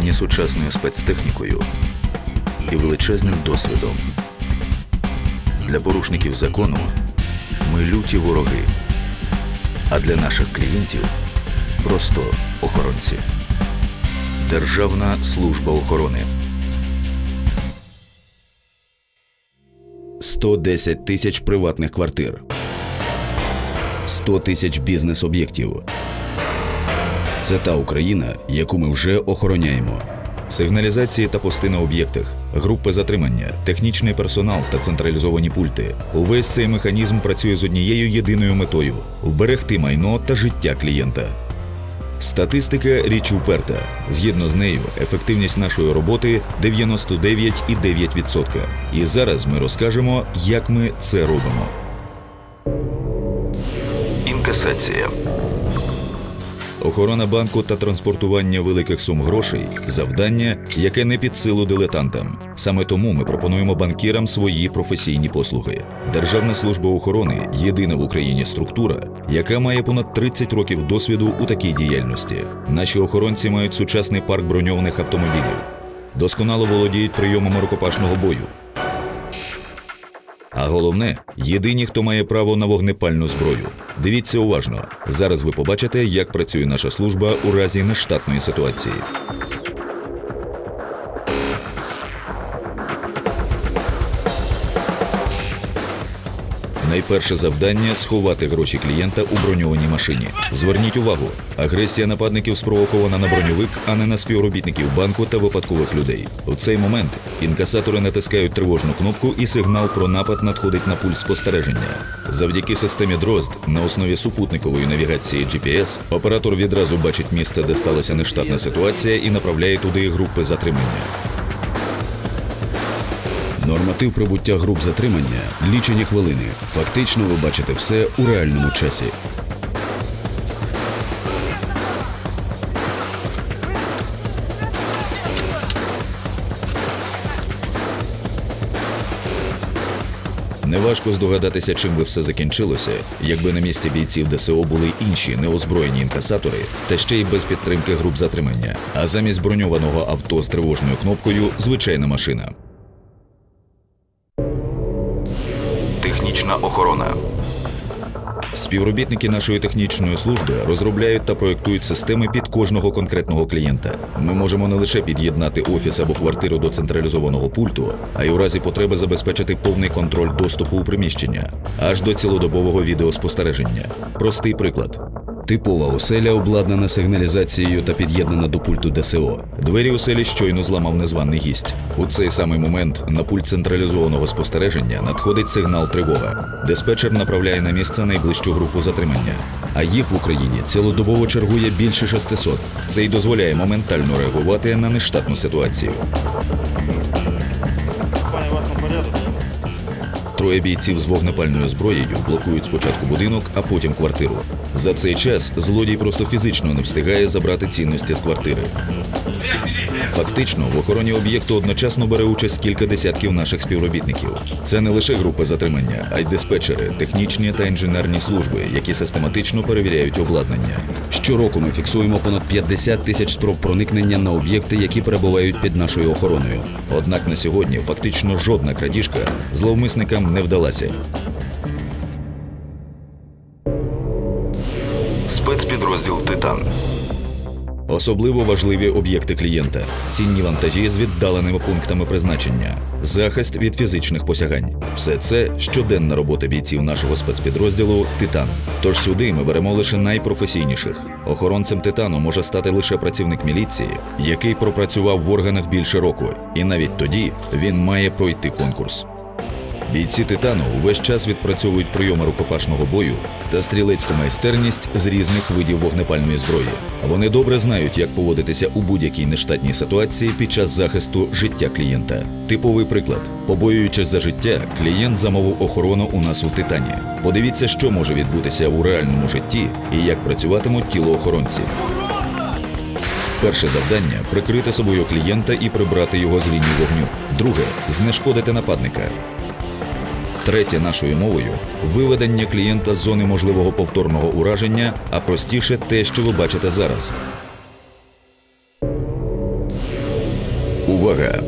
озброєні сучасною спецтехнікою і величезним досвідом. Для порушників закону ми люті вороги, а для наших клієнтів просто охоронці. Державна служба охорони. 110 тисяч приватних квартир. 100 тисяч бізнес-об'єктів. Це та Україна, яку ми вже охороняємо. Сигналізації та пости на об'єктах, групи затримання, технічний персонал та централізовані пульти. Увесь цей механізм працює з однією єдиною метою вберегти майно та життя клієнта. Статистика річ уперта. Згідно з нею, ефективність нашої роботи 99,9%. І зараз ми розкажемо, як ми це робимо. Інкасація. Охорона банку та транспортування великих сум грошей завдання, яке не під силу дилетантам. Саме тому ми пропонуємо банкірам свої професійні послуги. Державна служба охорони єдина в Україні структура, яка має понад 30 років досвіду у такій діяльності. Наші охоронці мають сучасний парк броньованих автомобілів, досконало володіють прийомами рукопашного бою. А головне, єдині, хто має право на вогнепальну зброю. Дивіться уважно. Зараз ви побачите, як працює наша служба у разі нештатної ситуації. Найперше завдання сховати гроші клієнта у броньованій машині. Зверніть увагу, агресія нападників спровокована на броньовик, а не на співробітників банку та випадкових людей. У цей момент інкасатори натискають тривожну кнопку, і сигнал про напад надходить на пульт спостереження. Завдяки системі Дрозд на основі супутникової навігації GPS оператор відразу бачить місце, де сталася нештатна ситуація, і направляє туди групи затримання. Норматив прибуття груп затримання лічені хвилини. Фактично ви бачите все у реальному часі. Неважко здогадатися, чим би все закінчилося, якби на місці бійців ДСО були інші неозброєні інкасатори, та ще й без підтримки груп затримання. А замість броньованого авто з тривожною кнопкою звичайна машина. Технічна охорона. Співробітники нашої технічної служби розробляють та проєктують системи під кожного конкретного клієнта. Ми можемо не лише під'єднати офіс або квартиру до централізованого пульту, а й у разі потреби забезпечити повний контроль доступу у приміщення, аж до цілодобового відеоспостереження. Простий приклад. Типова оселя обладнана сигналізацією та під'єднана до пульту ДСО. Двері оселі щойно зламав незваний гість. У цей самий момент на пульт централізованого спостереження надходить сигнал тривога. Диспетчер направляє на місце найближчу групу затримання. А їх в Україні цілодобово чергує більше 600. Це й дозволяє моментально реагувати на нештатну ситуацію. Троє бійців з вогнепальною зброєю блокують спочатку будинок, а потім квартиру. За цей час злодій просто фізично не встигає забрати цінності з квартири. Фактично, в охороні об'єкту одночасно бере участь кілька десятків наших співробітників. Це не лише групи затримання, а й диспетчери, технічні та інженерні служби, які систематично перевіряють обладнання. Щороку ми фіксуємо понад 50 тисяч спроб проникнення на об'єкти, які перебувають під нашою охороною. Однак на сьогодні фактично жодна крадіжка зловмисникам не вдалася. Спецпідрозділ Титан. Особливо важливі об'єкти клієнта, цінні вантажі з віддаленими пунктами призначення, захист від фізичних посягань. Все це щоденна робота бійців нашого спецпідрозділу Титан. Тож сюди ми беремо лише найпрофесійніших. Охоронцем Титану може стати лише працівник міліції, який пропрацював в органах більше року, і навіть тоді він має пройти конкурс. Бійці титану увесь час відпрацьовують прийоми рукопашного бою та стрілецьку майстерність з різних видів вогнепальної зброї. Вони добре знають, як поводитися у будь-якій нештатній ситуації під час захисту життя клієнта. Типовий приклад: побоюючись за життя, клієнт замовив охорону у нас у титані. Подивіться, що може відбутися у реальному житті і як працюватимуть тілоохоронці. Перше завдання прикрити собою клієнта і прибрати його з лінії вогню. Друге знешкодити нападника. Третє нашою мовою виведення клієнта з зони можливого повторного ураження, а простіше те, що ви бачите зараз. Увага!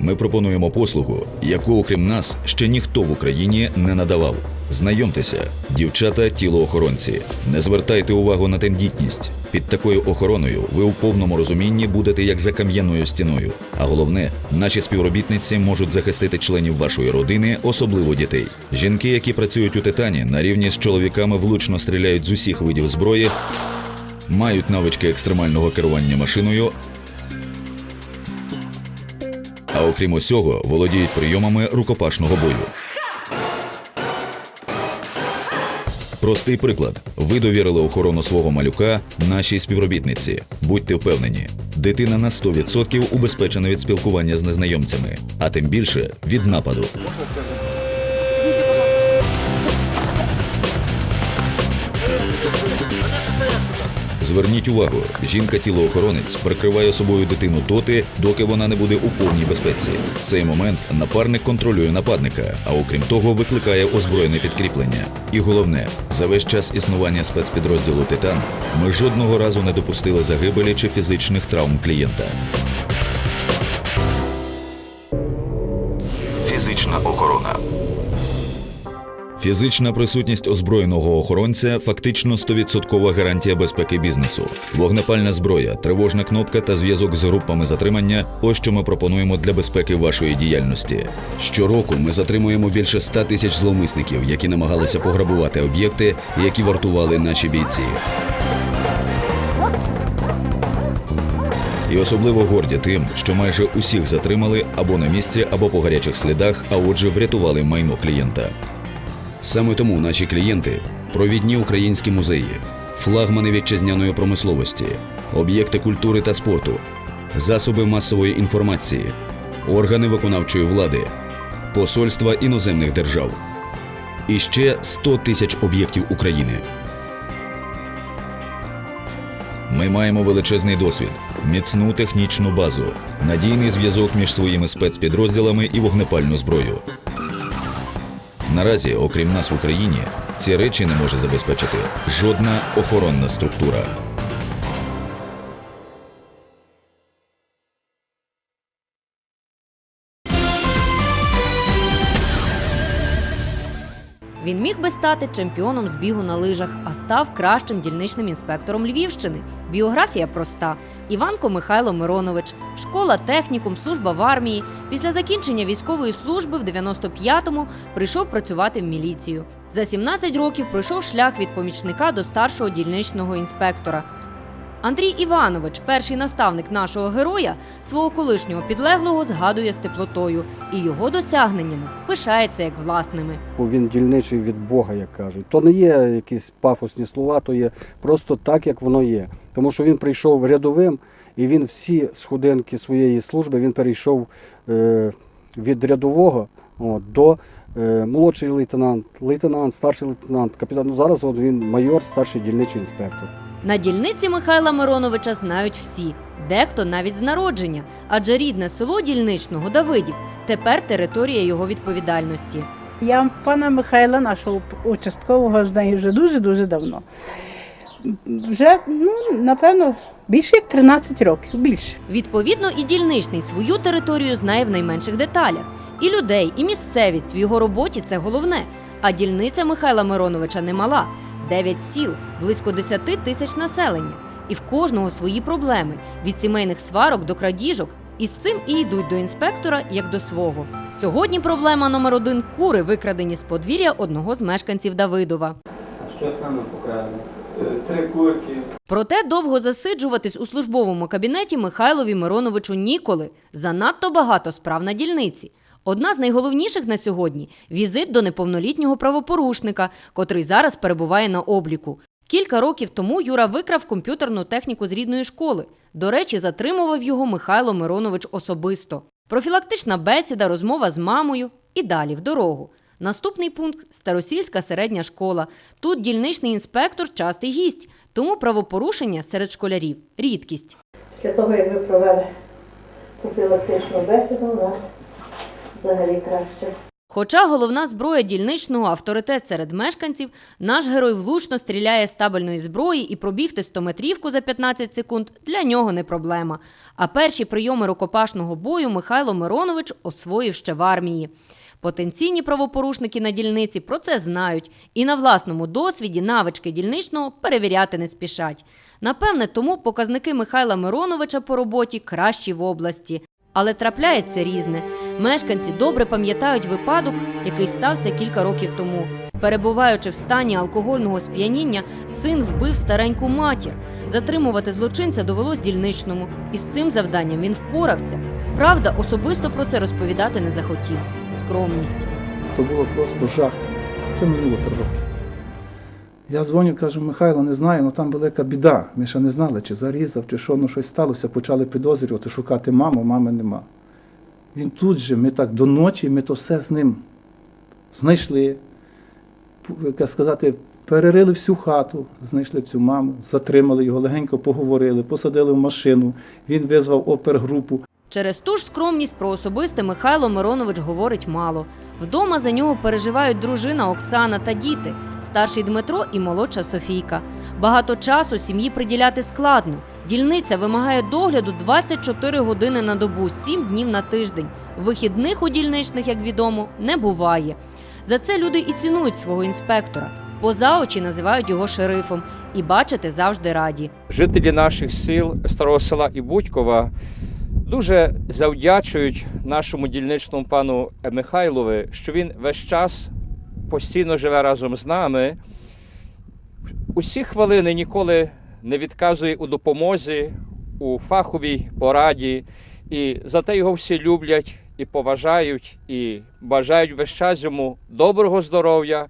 Ми пропонуємо послугу, яку, окрім нас, ще ніхто в Україні не надавав. Знайомтеся, дівчата тілоохоронці. Не звертайте увагу на тендітність. Під такою охороною ви у повному розумінні будете як за кам'яною стіною. А головне, наші співробітниці можуть захистити членів вашої родини, особливо дітей. Жінки, які працюють у титані, на рівні з чоловіками влучно стріляють з усіх видів зброї, мають навички екстремального керування машиною, а окрім усього, володіють прийомами рукопашного бою. Простий приклад: ви довірили охорону свого малюка нашій співробітниці. Будьте впевнені, дитина на 100% убезпечена від спілкування з незнайомцями, а тим більше від нападу. Зверніть увагу, жінка-тілоохоронець прикриває собою дитину доти, доки вона не буде у повній безпеці. В цей момент напарник контролює нападника, а окрім того, викликає озброєне підкріплення. І головне, за весь час існування спецпідрозділу Титан ми жодного разу не допустили загибелі чи фізичних травм клієнта. Фізична охорона. Фізична присутність озброєного охоронця фактично 100% гарантія безпеки бізнесу. Вогнепальна зброя, тривожна кнопка та зв'язок з групами затримання ось що ми пропонуємо для безпеки вашої діяльності. Щороку ми затримуємо більше 100 тисяч зловмисників, які намагалися пограбувати об'єкти, які вартували наші бійці. І особливо горді тим, що майже усіх затримали або на місці, або по гарячих слідах, а отже, врятували майно клієнта. Саме тому наші клієнти провідні українські музеї, флагмани вітчизняної промисловості, об'єкти культури та спорту, засоби масової інформації, органи виконавчої влади, посольства іноземних держав і ще 100 тисяч об'єктів України. Ми маємо величезний досвід, міцну технічну базу, надійний зв'язок між своїми спецпідрозділами і вогнепальну зброю. Наразі, окрім нас в Україні, ці речі не може забезпечити жодна охоронна структура. Він міг би стати чемпіоном з бігу на лижах, а став кращим дільничним інспектором Львівщини. Біографія проста: Іванко Михайло Миронович, школа, технікум, служба в армії. Після закінчення військової служби в 95-му прийшов працювати в міліцію. За 17 років пройшов шлях від помічника до старшого дільничного інспектора. Андрій Іванович, перший наставник нашого героя, свого колишнього підлеглого згадує з теплотою і його досягненнями пишається як власними. Він дільничий від Бога, як кажуть. То не є якісь пафосні слова, то є просто так, як воно є. Тому що він прийшов рядовим, і він всі сходинки своєї служби він перейшов е, від рядового до е, молодший лейтенант, лейтенант, старший лейтенант, капітан. Ну, зараз він майор, старший дільничий інспектор. На дільниці Михайла Мироновича знають всі, дехто навіть з народження, адже рідне село дільничного Давидів тепер територія його відповідальності. Я пана Михайла, нашого участкового, знаю вже дуже-дуже давно. Вже, ну, напевно, більше як 13 років, більше. Відповідно, і дільничний свою територію знає в найменших деталях. І людей, і місцевість в його роботі це головне. А дільниця Михайла Мироновича немала дев'ять сіл, близько 10 тисяч населення. І в кожного свої проблеми від сімейних сварок до крадіжок. І з цим і йдуть до інспектора як до свого. Сьогодні проблема номер один кури, викрадені з подвір'я одного з мешканців Давидова. Що саме покрали? Три курки. Проте довго засиджуватись у службовому кабінеті Михайлові Мироновичу ніколи. Занадто багато справ на дільниці. Одна з найголовніших на сьогодні візит до неповнолітнього правопорушника, котрий зараз перебуває на обліку. Кілька років тому Юра викрав комп'ютерну техніку з рідної школи. До речі, затримував його Михайло Миронович особисто. Профілактична бесіда, розмова з мамою і далі в дорогу. Наступний пункт старосільська середня школа. Тут дільничний інспектор частий гість, тому правопорушення серед школярів рідкість. Після того, як ви провели профілактичну бесіду, у нас взагалі краще. Хоча головна зброя дільничного авторитет серед мешканців, наш герой влучно стріляє з табельної зброї і пробігти 100-метрівку за 15 секунд для нього не проблема. А перші прийоми рукопашного бою Михайло Миронович освоїв ще в армії. Потенційні правопорушники на дільниці про це знають і на власному досвіді навички дільничного перевіряти не спішать. Напевне, тому показники Михайла Мироновича по роботі кращі в області. Але трапляється різне. Мешканці добре пам'ятають випадок, який стався кілька років тому. Перебуваючи в стані алкогольного сп'яніння, син вбив стареньку матір. Затримувати злочинця довелось дільничному, і з цим завданням він впорався. Правда, особисто про це розповідати не захотів. Скромність. То було просто жах. Вже минуло три роки. Я дзвоню, кажу, Михайло, не знаю, ну там велика біда. Ми ще не знали, чи зарізав, чи що, ну щось сталося, почали підозрювати, шукати маму, мами нема. Він тут же, ми так до ночі, ми то все з ним знайшли, як сказати, перерили всю хату, знайшли цю маму, затримали його, легенько поговорили, посадили в машину, він визвав опергрупу. Через ту ж скромність про особисте Михайло Миронович говорить мало. Вдома за нього переживають дружина Оксана та діти, старший Дмитро і молодша Софійка. Багато часу сім'ї приділяти складно. Дільниця вимагає догляду 24 години на добу, 7 днів на тиждень. Вихідних у дільничних, як відомо, не буває. За це люди і цінують свого інспектора. Поза очі називають його шерифом і бачити завжди раді. Жителі наших сіл старого села і Будькова дуже завдячують нашому дільничному пану Михайлові, що він весь час постійно живе разом з нами. Усі хвилини ніколи не відказує у допомозі, у фаховій пораді. І за те його всі люблять і поважають, і бажають весь час йому доброго здоров'я,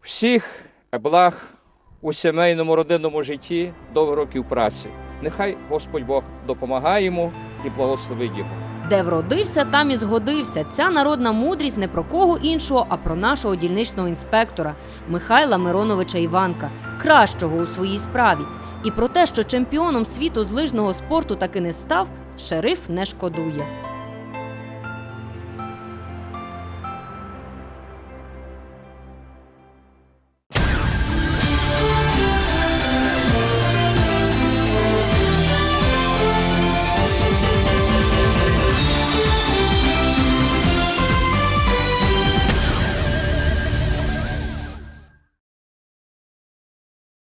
всіх благ у сімейному родинному житті довгих років праці. Нехай Господь Бог допомагає йому і благословить його. Де вродився, там і згодився. Ця народна мудрість не про кого іншого, а про нашого дільничного інспектора Михайла Мироновича Іванка, кращого у своїй справі. І про те, що чемпіоном світу з лижного спорту таки не став, шериф не шкодує.